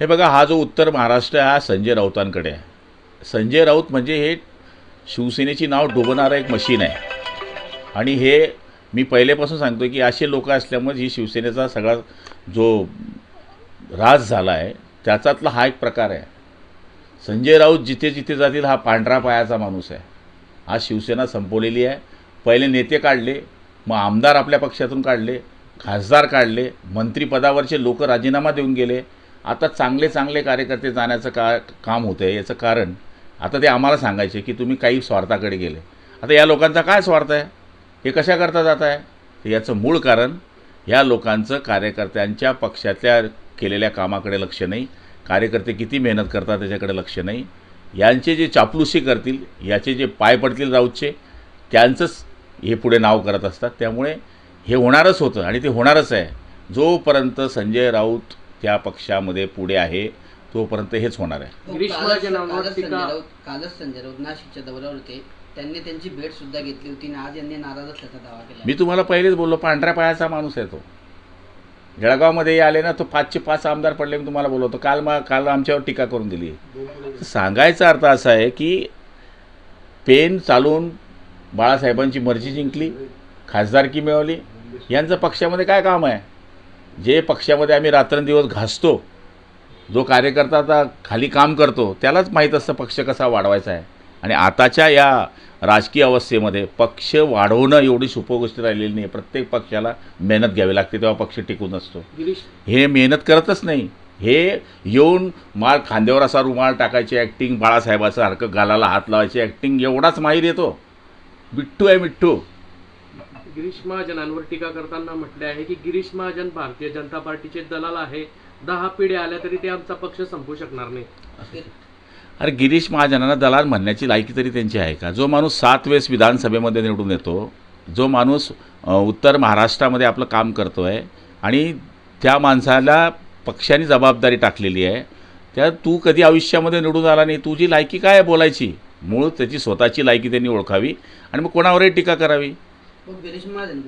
हे बघा हा जो उत्तर महाराष्ट्र आहे हा संजय राऊतांकडे आहे. संजय राऊत म्हणजे हे शिवसेनेची नाव डोबणारं एक मशीन आहे. आणि हे मी पहिलेपासून सांगतो की असे लोक असल्यामुळे ही शिवसेनेचा सगळा जो राज झाला आहे त्याच्यातला हा एक प्रकार आहे. संजय राऊत जिथे जिथे जातील हा पांढरा पायाचा माणूस आहे. आज शिवसेना संपवलेली आहे. पहिले नेते काढले मग आमदार आपल्या पक्षातून काढले खासदार काढले मंत्रिपदावरचे लोक राजीनामा देऊन गेले आता चांगले चांगले कार्यकर्ते जाण्याचं का काम होतं आहे याचं कारण आता ते आम्हाला सांगायचे की तुम्ही काही स्वार्थाकडे गेले. आता या लोकांचा काय स्वार्थ आहे? हे कशाकरता जात आहे? तर याचं मूळ कारण या लोकांचं कार्यकर्त्यांच्या पक्षातल्या केलेल्या कामाकडे लक्ष नाही. कार्यकर्ते किती मेहनत करतात त्याच्याकडे लक्ष नाही. यांचे जे चापलुसी करतील याचे जे पाय पडतील राऊतचे त्यांचंच हे पुढे नाव करत असतात. त्यामुळे हे होणारच होतं आणि ते होणारच आहे. जोपर्यंत संजय राऊत त्या पक्षामध्ये पुढे आहे तोपर्यंत हेच होणार आहे. हो, कालच- संजय राऊत नाशिकच्या दौऱ्यावर होते. त्यांनी त्यांची भेट सुद्धा घेतली होती आणि आज यांनी नाराज असल्याचा दावा केला. मी तुम्हाला पहिलेच बोललो पांढऱ्या पायाचा माणूस आहे तो. जळगावमध्ये आले ना तो पाचशे पाच आमदार पडले मी तुम्हाला बोलवतो काल मा काल आमच्यावर टीका करून दिली सांगायचा अर्थ असा आहे की पेन चालून बाळासाहेबांची मर्जी जिंकली खासदारकी मिळवली. यांचं पक्षामध्ये काय काम आहे? जे पक्षामध्ये आम्ही रात्रंदिवस घासतो जो कार्यकर्ता आता खाली काम करतो त्यालाच माहीत असतं पक्ष कसा वाढवायचा आहे. आणि आताच्या या राजकीय अवस्थेमध्ये पक्ष वाढवणं एवढी सोपं गोष्ट राहिलेली नाही. प्रत्येक पक्षाला मेहनत घ्यावी लागते तेव्हा पक्ष टिकून असतो. हे मेहनत करतच नाही. हे येऊन माळ खांद्यावर असा रुमाल टाकायची ॲक्टिंग बाळासाहेबाचं सारखं गालाला हात लावायची ॲक्टिंग एवढाच माहीर येतो. मिठ्ठू आहे मिठ्ठू गिरीश महाजनांवर टीका करताना म्हटले आहे की गिरीश महाजन भारतीय जनता पार्टीचे दलाल आहे. दहा पिढ्या आल्या तरी ते आमचा पक्ष संपू शकणार नाही. अरे गिरीश महाजनांना दलाल म्हणण्याची लायकी तरी त्यांची आहे का? जो माणूस सात वेळेस विधानसभेमध्ये निवडून येतो जो माणूस उत्तर महाराष्ट्रामध्ये आपलं काम करतो आहे आणि त्या माणसाला पक्षाने जबाबदारी टाकलेली आहे त्या तू कधी आयुष्यामध्ये निवडून आला नाही? तुझी लायकी काय आहे बोलायची? मूळ त्याची स्वतःची लायकी त्यांनी ओळखावी आणि मग कोणावरही टीका करावी? मग गिरीश महाजन